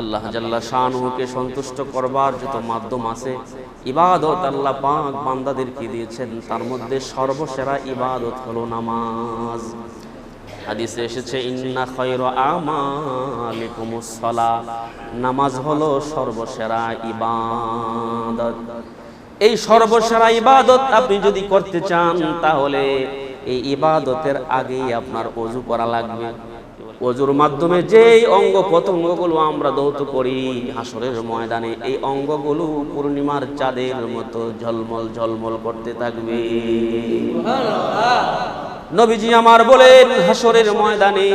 আল্লাহ জাল্লা শাহনুকে সন্তুষ্ট করবার যত মাধ্যম আছে, ইবাদত আল্লাহ পাক বান্দাদেরকে দিয়েছেন। তার মধ্যে সর্বসেরা ইবাদত হলো নামাজ। হাদিসে এসেছে, ইন্না খৈর আমালিকুমুস সালাহ নামাজ হলো সর্বসেরা ইবাদত। এই সর্বসেরা ইবাদত আপনি যদি করতে চান, তাহলে এই ইবাদতের আগেই আপনার অজু করা লাগবে। অজুর মাধ্যমে যেই অঙ্গ প্রত্যঙ্গগুলো আমরা দৌত করি হাসরের ময়দানে এই অঙ্গগুলো পূর্ণিমার চাঁদের মতো ঝলমল ঝলমল করতে থাকবে। নবীজি আমার বলেন হাসরের ময়দানে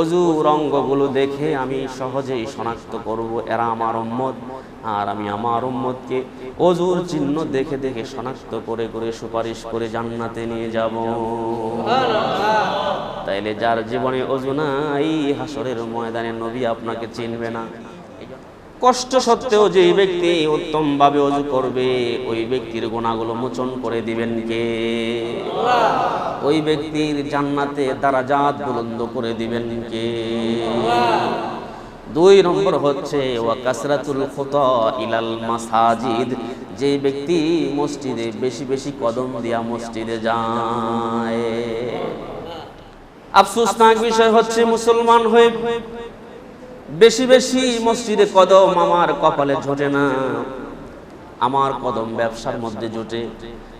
অজুর অঙ্গগুলো দেখে আমি সহজেই শনাক্ত করব, এরা আমার উম্মত। আর আমি আমার উম্মতকে অজুর চিহ্ন দেখে দেখে শনাক্ত করে করে সুপারিশ করে জান্নাতে নিয়ে যাব। তাইলে যার জীবনে অজু নাই হাসরের ময়দানে নবী আপনাকে চিনবে না। কষ্ট সত্ত্বেও যে ব্যক্তি উত্তম ভাবে অজু করবে, ওই ব্যক্তির গুণাগুলো মোচন করে দিবেন কে? ওই ব্যক্তির জান্নাতে তারা দারাজাত বুলন্দ করে দিবেন কে? দুই নম্বর হচ্ছে, ওয়া কাসরাতুল খুতা ইলাল মাসাজিদ। যে ব্যক্তি মসজিদে বেশি বেশি কদম দিয়া মসজিদে যায়। আফসোসনাক বিষয় হচ্ছে, মুসলমান হয়ে বেশি বেশি মসজিদে কদম আমার কপালে জোটে না। আমার কদম ব্যবসার মধ্যে জোটে।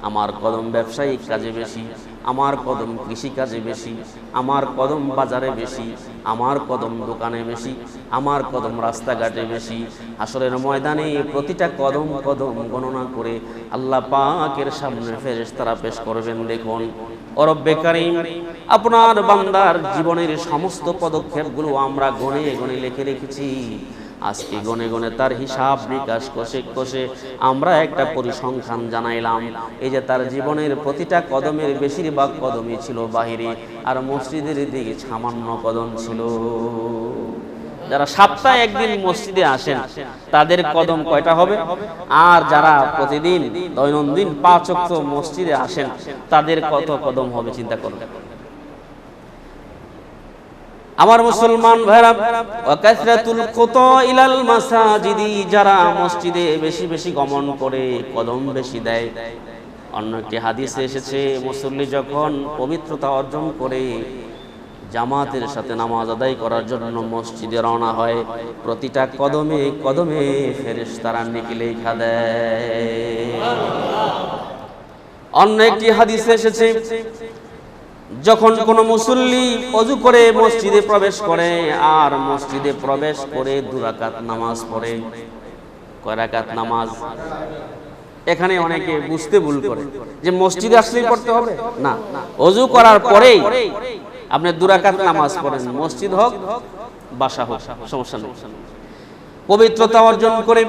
আমার কদম ব্যবসায়িক কাজে বেশি। আমার কদম কৃষি কাজে বেশি। আমার কদম বাজারে বেশি। আমার কদম দোকানে বেশি। আমার কদম রাস্তাঘাটে বেশি। আসরের ময়দানে প্রতিটা কদম কদম গণনা করে আল্লাহ পাকের সামনে ফেরেশতারা পেশ করবেন। দেখুন আপনার বান্দার জীবনের সমস্ত পদক্ষেপগুলো আমরা গনে গনে লিখে রেখেছি। আজকে গনে গনে তার হিসাব বিকাশ কষে কষে আমরা একটা পরিসংখ্যান জানাইলাম। এই যে তার জীবনের প্রতিটা কদমের বেশিরভাগ কদমই ছিল বাহিরে, আর মসজিদের দিকে সামান্য কদম ছিল। যারা সপ্তাহে একদিন মসজিদে আসেন, তাদের কদম কয়টা হবে? আর যারা প্রতিদিন দৈনন্দিন পাঁচ মসজিদে আসেন, তাদের কত কদম হবে, চিন্তা করুন আমার মুসলমান ভাইরা যারা মসজিদে বেশি বেশি গমন করে, কদম বেশি দেয়। অন্য একটি হাদিসে এসেছে, মুসল্লি যখন পবিত্রতা অর্জন করে জামাতের সাথে নামাজ আদায় করার জন্য মসজিদে রওনা হয়। প্রতিটা কদমে কদমে ফেরেশতারা নেকি লেখা অন্য একটি হাদিসে এসেছে, যখন কোন মুসল্লি অজু করে মসজিদে প্রবেশ করে আর মসজিদে প্রবেশ করে দুরাকাত নামাজ পড়ে। কয় রাকাত নামাজ? এখানে অনেকে বুঝতে ভুল করে যে মসজিদে আসলেই পড়তে হবে? না। অজু করার পরেই আপনি দুরাকাত নামাজ পড়েন, মসজিদ হোক, বাসা হোক, সমস্যা নেই। পবিত্রতা অর্জন করে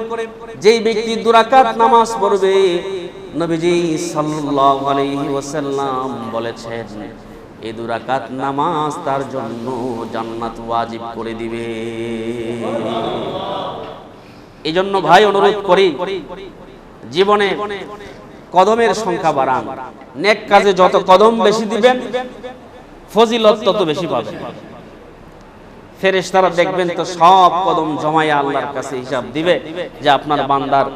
যেই ব্যক্তি দুরাকাত নামাজ পড়বে, নবীজি সাল্লাল্লাহু আলাইহি ওয়াসাল্লাম বলেছেন, এই দুরাকাত নামাজ তার জন্য জান্নাত ওয়াজিব করে দিবে। এই জন্য ভাই অনুরোধ করি, জীবনে কদমের সংখ্যা বাড়ান, নেক কাজে যত কদম বেশি দিবেন ফজিলত তত বেশি পাবেন ফেরেশতারা দেখবেন তো সব কদম জমায় আল্লাহর কাছে হিসাব দিবে যে আপনার বান্দার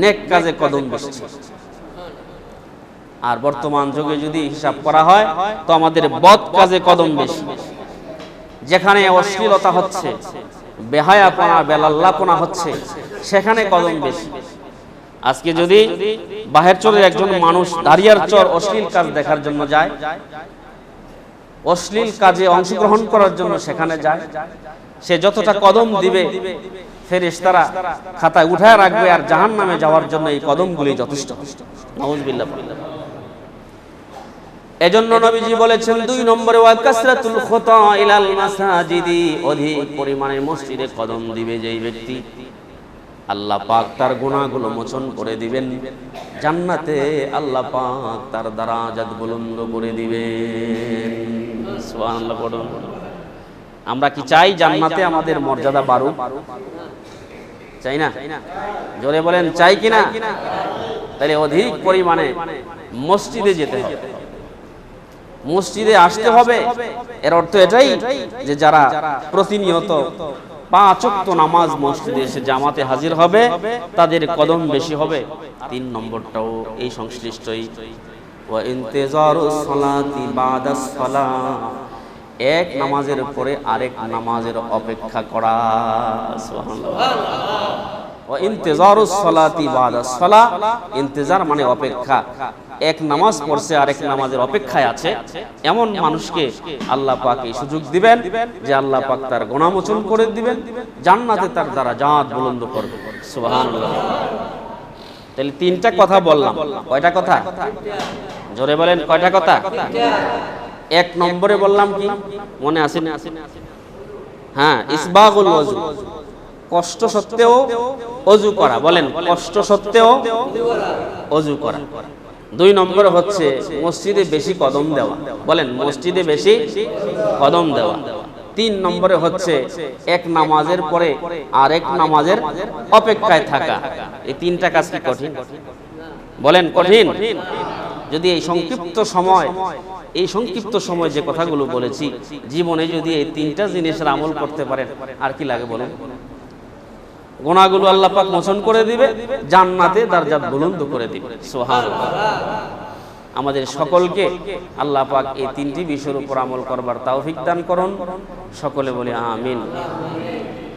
নেক কাজে কদম বেশি। আর বর্তমান যুগে যদি হিসাব করা হয় তো আমাদের বদ কাজে কদম বেশি। যেখানে অশ্লীলতা হচ্ছে বেহায়াপনা বেলাল্লাপনা হচ্ছে সেখানে কদম বেশি। আজকে যদি বাহের চরের একজন মানুষ দাঁড়িয়ার চর অশ্লীল কাজ দেখার জন্য যায় অশ্লীল কাজে অংশগ্রহণ করার জন্য সেখানে যায়। সে যতটা কদম দিবে ফেরেশতারা খাতায় উঠায় রাখবে আর জাহান নামে যাওয়ার জন্য এই কদমগুলি যথেষ্ট। এজন্য নবীজি বলেছেন দুই নম্বরে ওয়া কাসরাতুল খুতা ইলাল মাসাজিদি। অধিক পরিমাণে মসজিদে কদম দিবে যেই ব্যক্তি। আল্লাহ পাক তার গুনাহগুলো মোচন করে দিবেন। জান্নাতে আল্লাহ পাক তার দারাজাত বুলন্দ করে দিবেন। আমরা কি চাই জান্নাতে আমাদের মর্যাদা বাড়ুক? চাই না? জোরে বলেন, চাই কিনা তাহলে অধিক পরিমাণে মসজিদে যেতে হবে। মসজিদে আসতে হবে। এর অর্থ এটাই যে যারা প্রতিনিয়ত পাঁচ ওয়াক্ত নামাজ মসজিদে এসে জামাতে হাজির হবে, তাদের কদম বেশি হবে। তিন নম্বরটাও এই সংশ্লিষ্টই। ওয়া ইন্তেজারুস সালাতি বাদাস সালাহ এক নামাজের পরে আরেক নামাজের অপেক্ষা করা ইন্তেজার মানে অপেক্ষা। এক নামাজ পড়ছে নামাজের অপেক্ষায় আছে। এমন মানুষকে আল্লাহ সুযোগ দিবেন যে আল্লাহ পাক তার করে দিবেন, জান্নাতে তার দ্বারা জাত বুলন্দ করবে তাহলে তিনটা কথা বললাম। কয়টা কথা? জোরে বলেন, কয়টা কথা? এক নম্বরে বললাম কি? মনে আসে না? হ্যাঁ ইসবাগুল ওযু। কষ্ট সত্ত্বেও অজু করা। বলেন, কষ্ট সত্ত্বেও অজু করা। দুই নম্বরে হচ্ছে মসজিদে বেশি কদম দেওয়া। বলেন, মসজিদে বেশি কদম দেওয়া। তিন নম্বরে হচ্ছে এক নামাজের পরে আরেক নামাজের অপেক্ষায় থাকা। এই তিনটা কাজ কি কঠিন? বলেন, কঠিন। যদি এই সংক্ষিপ্ত সময়, এই সংক্ষিপ্ত সময় যে কথাগুলো বলেছি, জীবনে যদি এই তিনটা জিনিসের আমল করতে পারেন, আর কি লাগে বলেন? গোনাগুলো আল্লাহ পাক মোচন করে দিবে, জান্নাতে দারজাত বুলন্দ করে দিবে। সোহান আমাদের সকলকে আল্লাহ পাক এই তিনটি বিষয়ের উপর আমল করবার তৌফিক দান করুন। সকলে বলি আমিন।